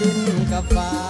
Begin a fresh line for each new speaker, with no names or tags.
ด่นกับฟ้า